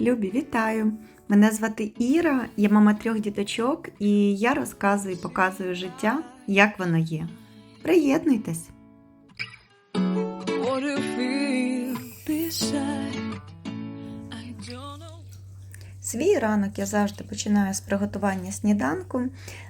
Любі, вітаю! Мене звати Іра, я мама трьох діточок, і я розказую і показую життя, як воно є. Приєднуйтесь! Свій ранок я завжди починаю з приготування сніданку.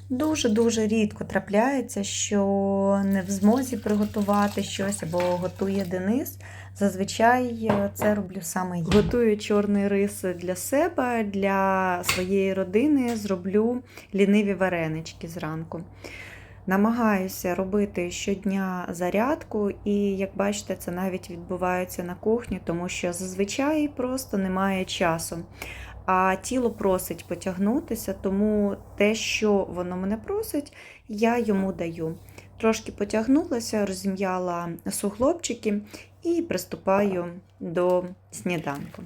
Дуже-дуже рідко трапляється, що не в змозі приготувати щось або готує Денис. Зазвичай е, це роблю саме я. Готую чорний рис для себе, для своєї родини. Зроблю ліниві варенички зранку. Намагаюся робити щодня зарядку, і як бачите, це навіть відбувається на кухні, тому що зазвичай просто немає часу. А тіло просить потягнутися, тому те, що воно мене просить, я йому даю. Трошки потягнулася, розім'яла суглобчики і приступаю до сніданку.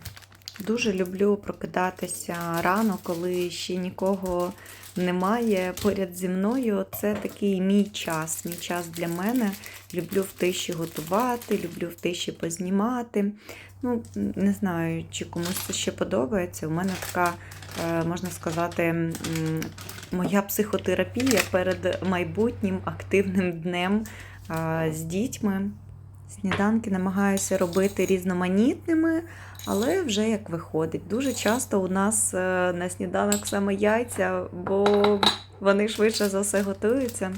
Дуже люблю прокидатися рано, коли ще нікого немає поряд зі мною. Це такий мій час, мій час для мене. Люблю в тиші готувати, люблю в тиші познімати. Ну, не знаю, чи комусь це ще подобається. У мене така, е, можна сказати, моя психотерапія перед майбутнім активним днем з дітьми. Сніданки намагаюся робити різноманітними, але вже як виходить. Дуже часто у нас е, на сніданок саме яйця, бо вони швидше за все готуються.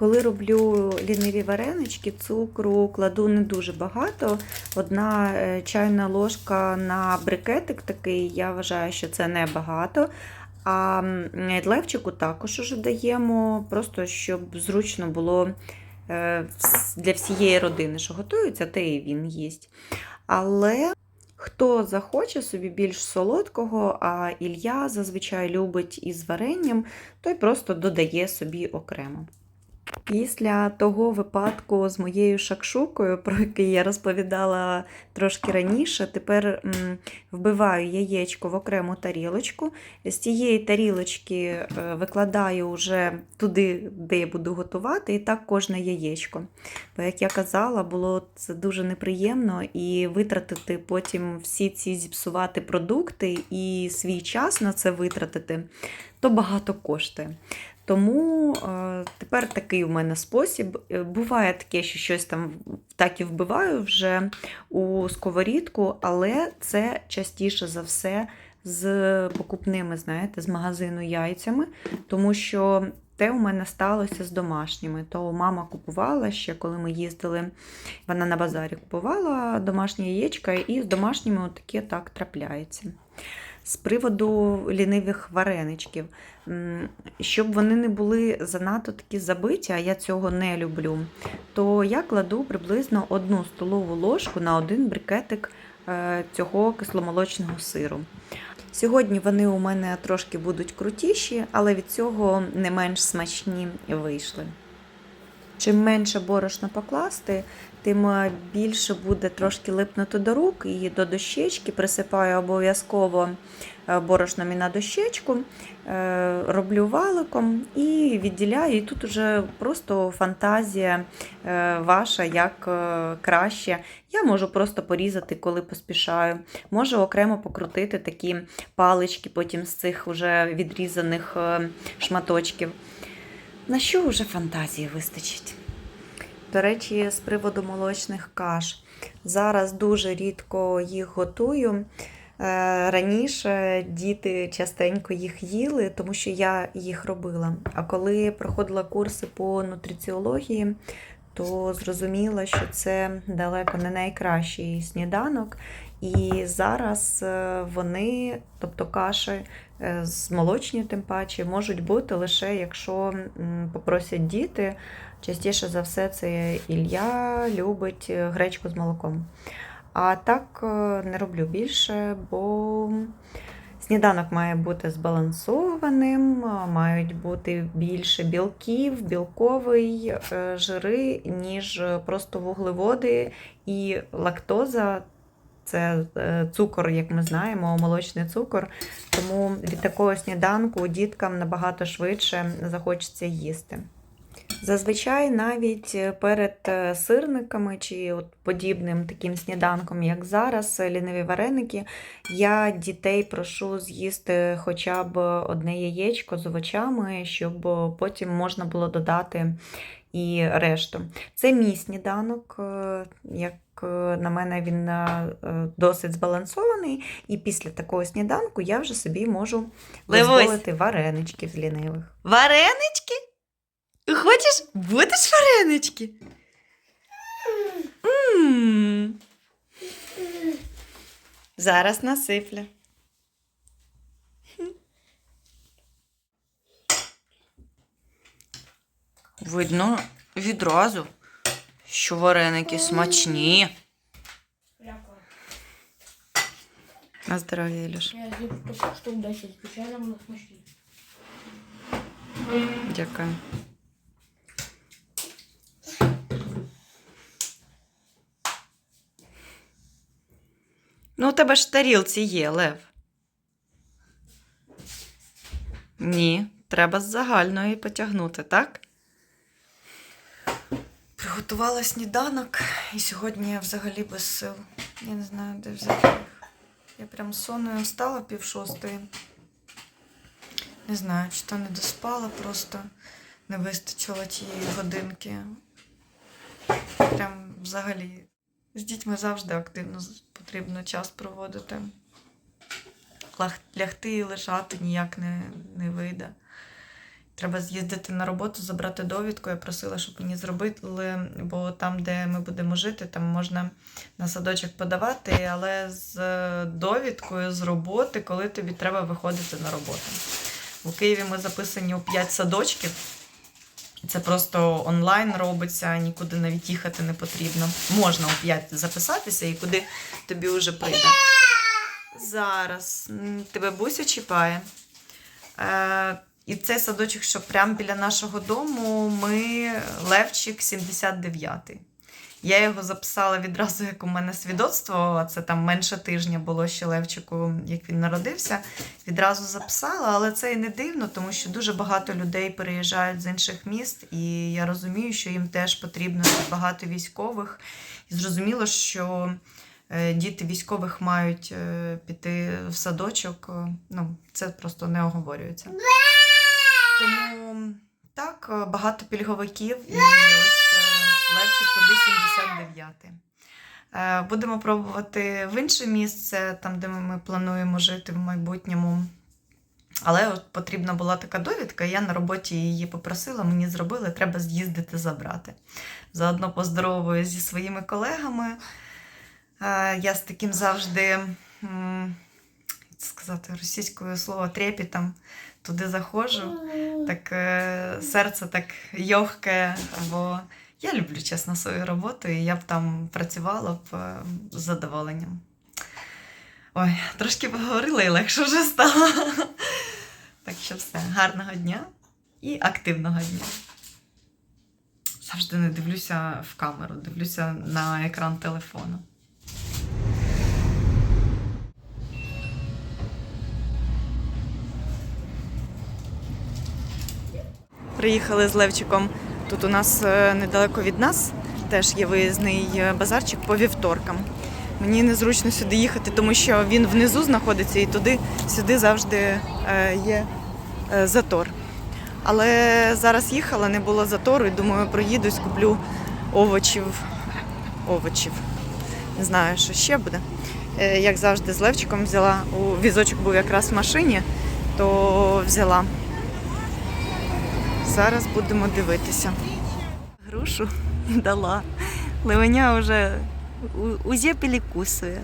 Коли роблю ліниві варенички, цукру кладу не дуже багато. Одна е, чайна ложка на брикетик такий, я вважаю, що це небагато. А левчику також уже даємо, просто щоб зручно було е, для всієї родини, що готується, те і він їсть. Але хто захоче собі більш солодкого, а Ілля зазвичай любить із варенням, той просто додає собі окремо. Після того випадку з моєю шакшукою, про який я розповідала трошки раніше, тепер вбиваю яєчко в окрему тарілочку. З цієї тарілочки е, викладаю вже туди, де я буду готувати, і так кожне яєчко. Бо, як я казала, було це дуже неприємно і витратити потім всі ці зіпсувати продукти і свій час на це витратити, то багато коштує. Тому е, тепер такий у мене спосіб. Е, Буває таке, що щось там так і вбиваю вже у сковорідку, але це частіше за все з покупними, знаєте, з магазину яйцями, тому що те у мене сталося з домашніми. То мама купувала ще, коли ми їздили, вона на базарі купувала домашні яєчка, і з домашніми таке так трапляється. З приводу лінивих вареничків, щоб вони не були занадто такі забиті, а я цього не люблю, то я кладу приблизно одну столову ложку на один брикетик е, цього кисломолочного сиру. Сьогодні вони у мене трошки будуть крутіші, але від цього не менш смачні вийшли. Чим менше борошна покласти, тим е, більше буде трошки липнути до рук і до дощечки. Присипаю обов'язково е, борошном і на дощечку, е, роблю валиком і відділяю. І тут уже просто фантазія ваша, як краще. Я можу просто порізати, коли поспішаю. Можу окремо покрутити такі палички потім з цих вже відрізаних шматочків. На що вже фантазії вистачить? До речі, з приводу молочних каш. Зараз дуже рідко їх готую. Е, Раніше діти частенько їх їли, тому що я їх робила. А коли проходила курси по нутриціології, то зрозуміла, що це далеко не найкращий сніданок. І зараз е, вони, тобто каші е, з молочні, тим паче, можуть бути лише якщо попросять діти. Частіше за все, це Ілля любить е, гречку з молоком. А так е, не роблю більше, бо сніданок має бути збалансованим, мають бути більше білків, білковий, жири, ніж просто вуглеводи і лактоза. Це е, цукор, як ми знаємо, молочний цукор. Тому від такого сніданку діткам набагато швидше захочеться їсти. Зазвичай навіть перед е, сирниками чи от подібним таким сніданком, як зараз, е, ліниві вареники, я дітей прошу з'їсти хоча б одне яєчко з овочами, щоб потім можна було додати і решту. Це мій сніданок, е, як е, на мене, він е, е, досить збалансований, і після такого сніданку я вже собі можу дозволити вареничків з лінивих. Варенички? Хочеш? Будеш варенички? М. Зараз насиплю. Видно відразу, що вареники смачні. На здоров'я, Ілюш. Я з'їв штук, штук 10, звичайно, воно смачні. Дякую. Ну, у тебе ж тарілці є, Лев. Ні, треба з загальної потягнути, так? Приготувала сніданок, і сьогодні я взагалі без сил. Я не знаю, де взяти їх. Я прям сонною встала пів шостої. Не знаю, чи то не доспала, просто не вистачило тієї годинки. Прям взагалі. З дітьми завжди активно потрібно час проводити. Лягти і лежати ніяк не, не вийде. Треба з'їздити на роботу, забрати довідку. Я просила, щоб мені зробили, бо там, де ми будемо жити, там можна на садочок подавати, але з е, довідкою з роботи, коли тобі треба виходити на роботу. У Києві ми записані у 5 садочків. Це просто онлайн робиться, нікуди навіть їхати не потрібно. Можна у 5 записатися і куди тобі вже прийде. Зараз тебе Буся чіпає. І цей садочок, що прямо біля нашого дому, ми Левчик 79. Я його записала відразу, як у мене свідоцтво, це там менше тижня було ще Левчику, як він народився. Відразу записала, але це і не дивно, тому що дуже багато людей переїжджають з інших міст, і я розумію, що їм теж потрібно багато військових. І зрозуміло, що е, діти військових мають е, піти в садочок. е, Ну, це просто не оговорюється. Тому так, е, багато пільговиків, і ось е, Левчик туди 79. Е, Будемо пробувати в інше місце, там, де ми, плануємо жити в майбутньому. Але от потрібна була така довідка, я на роботі її попросила, мені зробили, треба з'їздити забрати. Заодно поздоровую зі своїми колегами. Е, Я з таким завжди, сказати, російською слово трепетом туди заходжу. Так е, серце так йогке, бо я люблю чесно свою роботу, і я б там працювала б е, з задоволенням. Ой, трошки поговорила і легше вже стало. Так що все, гарного дня і активного дня. Завжди не дивлюся в камеру, дивлюся на екран телефону. Приїхали з Левчиком. Тут у нас е, недалеко від нас теж є виїзний е, базарчик по вівторкам. Мені незручно сюди їхати, тому що він внизу знаходиться і туди сюди завжди е, є затор. Але зараз їхала, не було затору, і думаю, проїдусь, куплю овочів. Овочів. Не знаю, що ще буде. Як завжди, з Левчиком взяла. У візочок був якраз в машині, то взяла. Зараз будемо дивитися. Грушу дала. Левеня вже у, зєпілі кусує.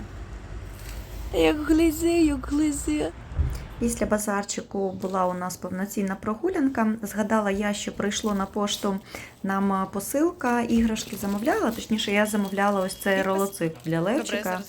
Як глизе, як глизе. Після базарчику була у нас повноцінна прогулянка. Згадала я, що прийшло на пошту нам посилка, іграшки замовляла. Точніше, я замовляла ось цей ролоцип для Левчика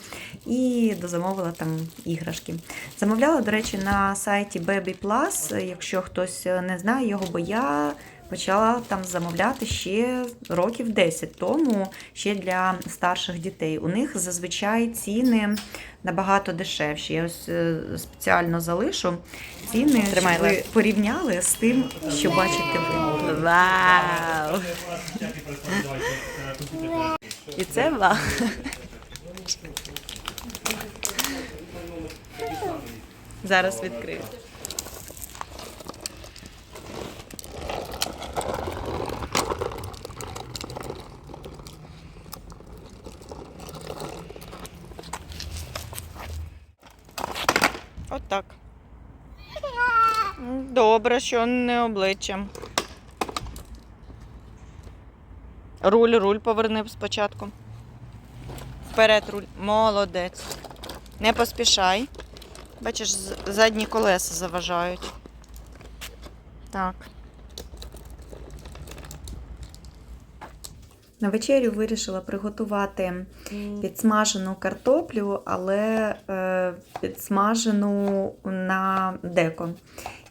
і дозамовила там іграшки. Замовляла, до речі, на сайті Baby Plus, якщо хтось не знає його, бо я почала там замовляти ще років 10 тому, ще для старших дітей. У них зазвичай ціни набагато дешевші. Я ось е, спеціально залишу ціни, Тримай, щоб ви порівняли з тим, що бачите ви. Вау! І це вау! Зараз відкрию. Отак. Добре, що не обличчям. Руль, руль поверни спочатку. Вперед руль. Молодець. Не поспішай. Бачиш, задні колеса заважають. Так. На вечерю вирішила приготувати підсмажену картоплю, але е, підсмажену на деко.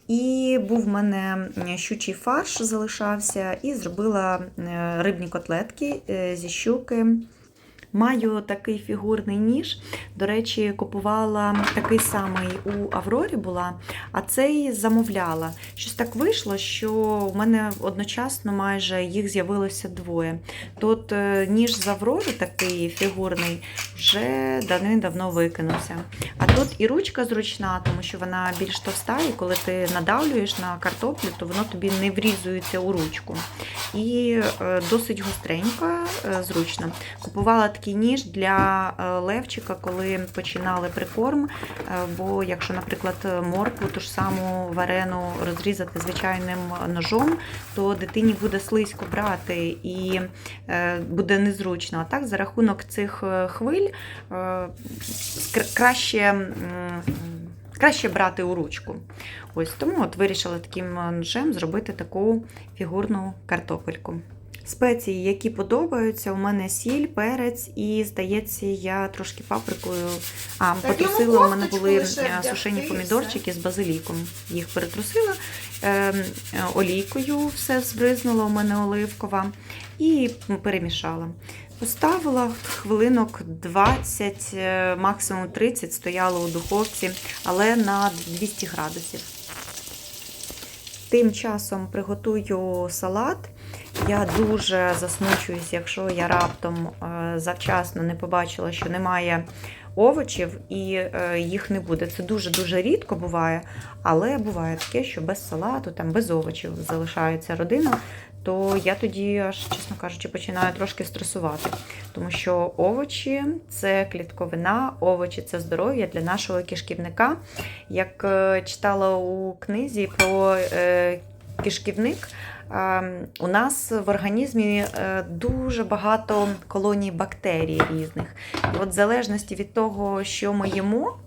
І був в мене щучий фарш залишався, і зробила е, рибні котлетки е, зі щуки. Маю такий фігурний ніж. До речі, купувала такий самий у Аврорі була, а цей замовляла. Щось так вийшло, що в мене одночасно майже їх з'явилося двоє. Тут е, ніж з Аврори такий фігурний, вже давним-давно викинувся. А тут і ручка зручна, тому що вона більш товста, і коли ти надавлюєш на картоплю, то воно тобі не врізується у ручку. І е, досить гостренька, е, зручно. Купувала такий ніж для е, левчика, коли починали прикорм. е, Бо якщо, наприклад, моркву ту ж саму варену розрізати звичайним ножом, то дитині буде слизько брати і е, буде незручно. А так, за рахунок цих хвиль краще. Краще брати у ручку. Ось тому от вирішила таким ножем зробити таку фігурну картопельку. Спеції, які подобаються, у мене сіль, перець і, здається, я трошки паприкою. А, потрусила, у мене були е, сушені помідорчики з базиліком. Їх перетрусила, е, е, олійкою все збризнула, у мене оливкова, і перемішала. Поставила хвилинок 20, е, максимум 30, стояло у духовці, але на 200 градусів. Тим часом приготую салат. Я дуже засмучуюсь, якщо я раптом е, завчасно не побачила, що немає овочів і е, їх не буде. Це дуже-дуже рідко буває, але буває таке, що без салату, там, без овочів залишається родина, то я тоді, аж, чесно кажучи, починаю трошки стресувати. Тому що овочі це клітковина, овочі це здоров'я для нашого кишківника. Як е, читала у книзі про е, кишківник, у нас в організмі е, дуже багато колоній бактерій різних. І от в залежності від того, що ми їмо,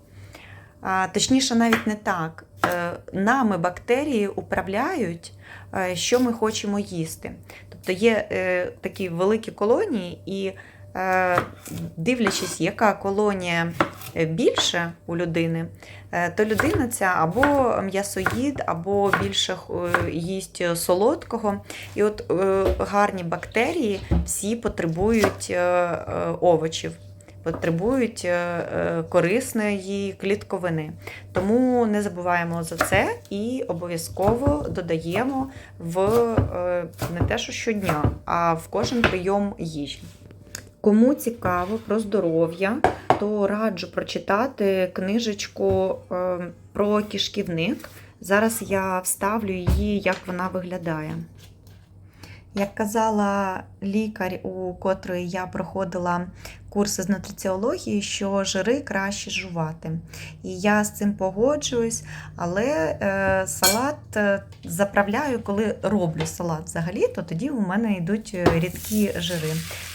точніше, навіть не так. Нами бактерії управляють, що ми хочемо їсти. Тобто є е, такі великі колонії, і е, дивлячись, яка колонія е, більше у людини, е, то людина ця або м'ясоїд, або більше е, їсть солодкого. І от е, гарні бактерії всі потребують е, е, овочів. Потребують е, е, корисної клітковини. Тому не забуваємо за це і обов'язково додаємо в е, не те, що щодня, а в кожен прийом їжі. Кому цікаво про здоров'я, то раджу прочитати книжечку про кишківник. Зараз я вставлю її, як вона виглядає. Як казала лікар, у котрої я проходила курси з нутриціології, що жири краще жувати. І я з цим погоджуюсь, але е, салат е, заправляю, коли роблю салат взагалі, то тоді у мене йдуть е, рідкі жири.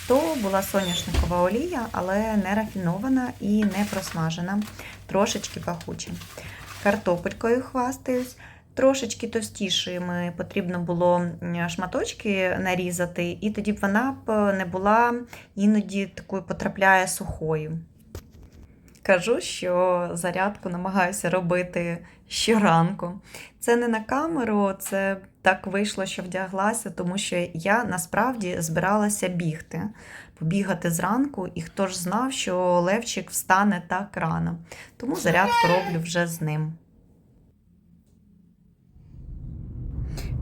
То була соняшникова олія, але не рафінована і не просмажена, трошечки пахуча. Картопелькою хвастаюсь. Трошечки товстішими потрібно було шматочки нарізати, і тоді б вона б не була іноді такою потрапляє сухою. Кажу, що зарядку намагаюся робити щоранку. Це не на камеру, це так вийшло, що вдяглася, тому що я насправді збиралася бігти, побігати зранку, і хто ж знав, що Левчик встане так рано. Тому зарядку роблю вже з ним.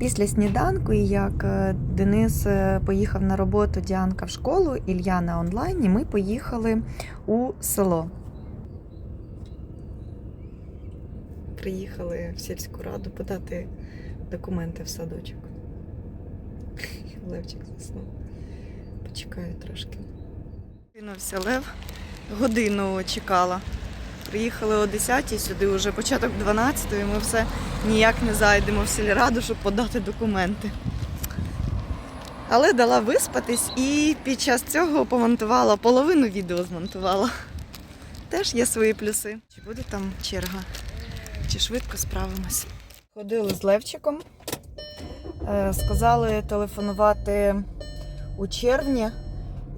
Після сніданку, і як е, Денис е, поїхав на роботу, Діанка в школу, Ілля на онлайні, ми поїхали у село. Приїхали в сільську раду подати документи в садочок. Левчик заснув. Почекаю трошки. Кинувся Лев. Годину чекала. Приїхали о 10-й сюди вже початок 12 і ми все ніяк не зайдемо в сільраду, щоб подати документи. Але дала виспатись і під час цього помонтувала, половину відео змонтувала. Теж є свої плюси. Чи буде там черга? Чи швидко справимось? Ходили з Левчиком. Е, Сказали телефонувати у червні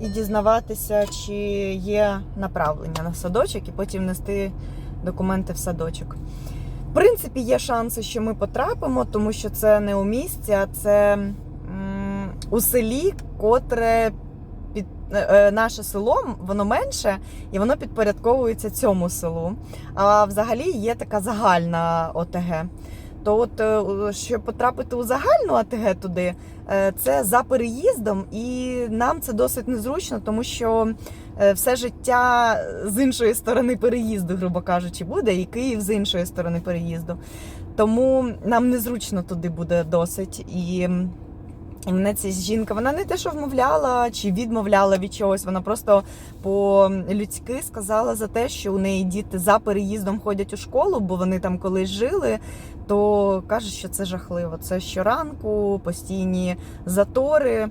і дізнаватися, чи є направлення на садочок, і потім нести документи в садочок. В принципі, є шанси, що ми потрапимо, тому що це не у місті, а це у селі, котре під е, е, наше село, воно менше і воно підпорядковується цьому селу. А взагалі є така загальна ОТГ. То от, е, щоб потрапити у загальну АТГ туди, е, це за переїздом, і нам це досить незручно, тому що е, все життя з іншої сторони переїзду, грубо кажучи, буде, і Київ з іншої сторони переїзду. Тому нам незручно туди буде досить. І мене ця жінка, вона не те, що вмовляла чи відмовляла від чогось. Вона просто по-людськи сказала за те, що у неї діти за переїздом ходять у школу, бо вони там колись жили. То каже, що це жахливо. Це щоранку, постійні затори.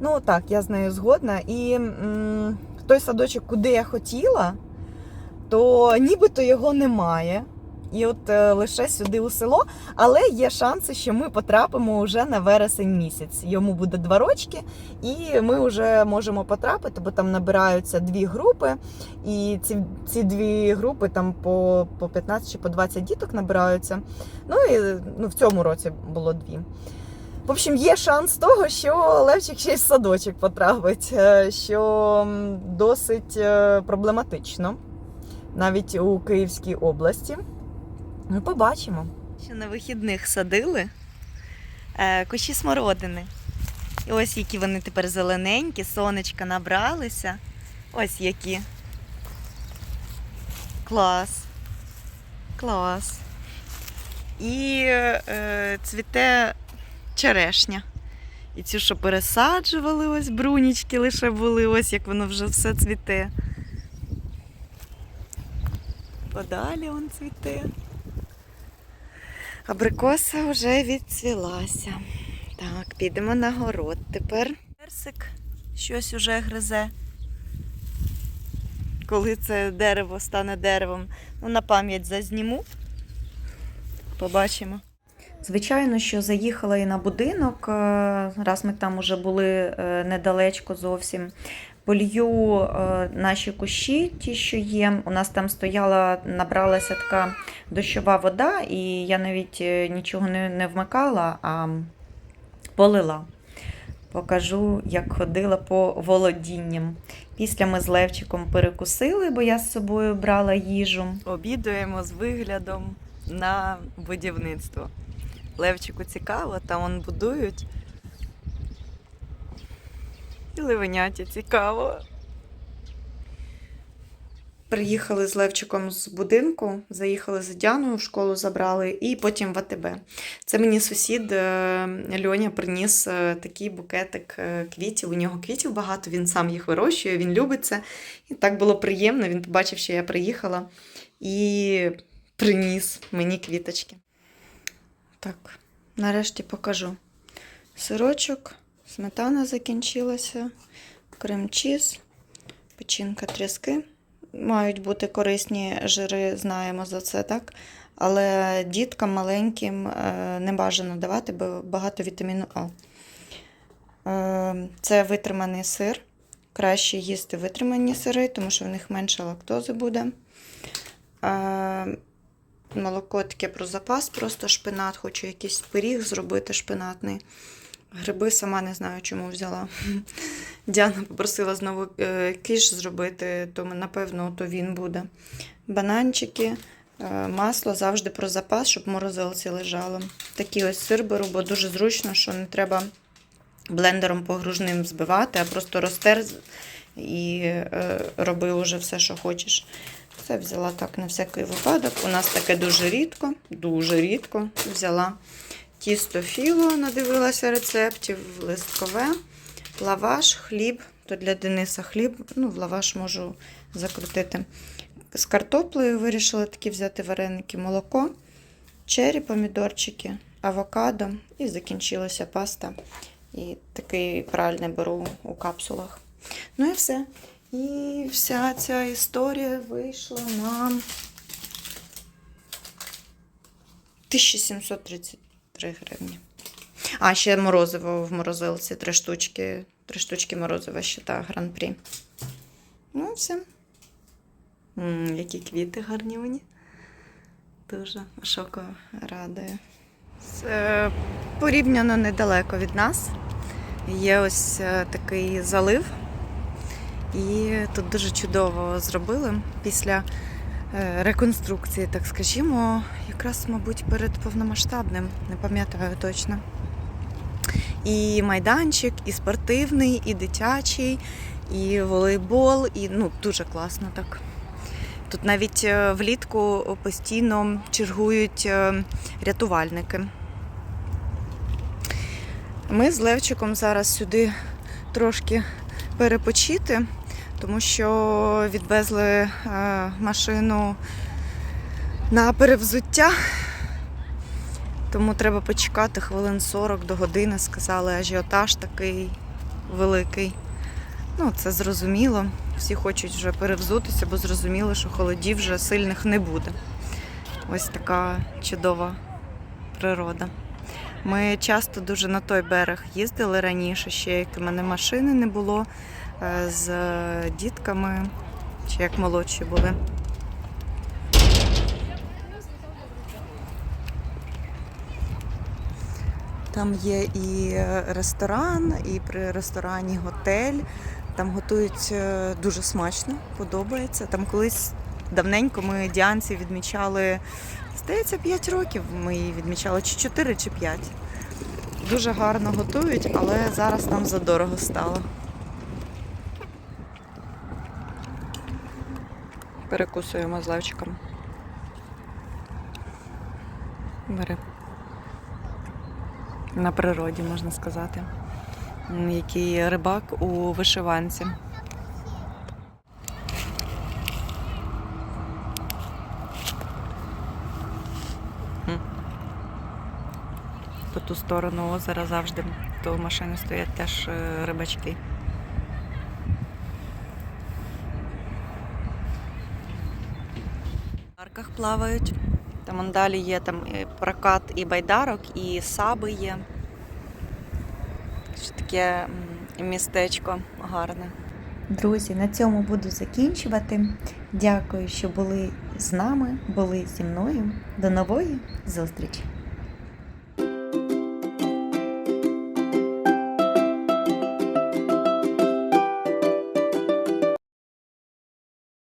Ну так, я з нею згодна. І м, той садочок, куди я хотіла, то нібито його немає. І от е, лише сюди у село, але є шанси, що ми потрапимо вже на вересень місяць. Йому буде два рочки, і ми вже можемо потрапити, бо там набираються дві групи. І ці, ці дві групи там по, по 15 чи по 20 діток набираються. Ну і ну, в цьому році було дві. В общем, є шанс того, що Левчик ще й в садочок потрапить, е, що досить е, проблематично навіть у Київській області. Ну, побачимо. Ще на вихідних садили е, кущі смородини. І ось які вони тепер зелененькі, сонечка набралися. Ось які. Клас. Клас. І е, цвіте черешня. І цю, що пересаджували, ось брунічки лише були, ось як воно вже все цвіте. Подалі он цвіте. Абрикоса вже відцвілася. Так, підемо на город тепер. Персик щось уже гризе. Коли це дерево стане деревом, ну на пам'ять зазніму. Побачимо. Звичайно, що заїхала і на будинок, е, раз ми там уже були е, недалечко зовсім. Полью е, наші кущі, ті, що є. У нас там стояла, набралася така дощова вода, і я навіть е, нічого не, не вмикала, а полила. Покажу, як ходила по володінням. Після ми з Левчиком перекусили, бо я з собою брала їжу. Обідуємо з виглядом на будівництво. Левчику цікаво, там он будують. І цікаво. Приїхали з Левчиком з будинку, заїхали з Діаною в школу, забрали, і потім в АТБ. Це мені сусід е, Льоня приніс е, такий букетик е, квітів. У нього квітів багато, він сам їх вирощує, він любить це. І так було приємно. Він побачив, що я приїхала і приніс мені квіточки. Так, нарешті покажу. Сирочок, сметана закінчилася, крем-чіз, печінка тріски. Мають бути корисні жири, знаємо за це, так? Але діткам маленьким е, не бажано давати, бо багато вітаміну А. Е, Це витриманий сир. Краще їсти витримані сири, тому що в них менше лактози буде. Е, Молоко таке про запас, просто шпинат, хочу якийсь пиріг зробити шпинатний. Гриби сама не знаю, чому взяла. Діана попросила знову е, кіш зробити, то напевно то він буде. Бананчики, е, масло завжди про запас, щоб в морозилці лежало. Такий ось сир беру, бо дуже зручно, що не треба блендером погружним збивати, а просто розтер і е, роби уже все, що хочеш. Це взяла так на всякий випадок. У нас таке дуже рідко, дуже рідко взяла тісто філо, надивилася рецептів, листкове, лаваш, хліб. То для Дениса хліб, ну, в лаваш можу закрутити. З картоплею вирішила такі взяти вареники, молоко, чері, помідорчики, авокадо і закінчилася паста. І такий правильний беру у капсулах. Ну і все. І вся ця історія вийшла на 1733 гривні. А, ще морозиво в морозилці, три штучки, три штучки морозива ще та гран-прі. Ну, все. м які квіти гарні мені. Дуже шоко радує. Це порівняно недалеко від нас. Є ось е, такий залив. І тут дуже чудово зробили після реконструкції, так скажімо, якраз, мабуть, перед повномасштабним, не пам'ятаю точно. І майданчик, і спортивний, і дитячий, і волейбол, і ну, дуже класно так. Тут навіть е, влітку постійно чергують е, рятувальники. Ми з Левчиком зараз сюди трошки перепочити, тому що відвезли е, машину на перевзуття. Тому треба почекати хвилин 40 до години, сказали, ажіотаж такий великий. Ну, це зрозуміло. Всі хочуть вже перевзутися, бо зрозуміли, що холодів вже сильних не буде. Ось така чудова природа. Ми часто дуже на той берег їздили раніше, ще як у мене машини не було з дітками, чи як молодші були. Там є і ресторан, і при ресторані готель. Там готують е, дуже смачно, подобається. Там колись давненько ми Діанці відмічали, здається, 5 років ми її відмічали, чи 4, чи 5. Дуже гарно готують, але зараз нам задорого стало. Перекусуємо з левчиком. Бери. На природі, можна сказати. Який рибак у вишиванці. По ту сторону озера завжди то машини стоять теж е, рибачки. В парках плавають. Там он далі є там і прокат і байдарок, і саби є. Що таке містечко гарне. Друзі, на цьому буду закінчувати. Дякую, що були з нами, були зі мною. До нової зустрічі!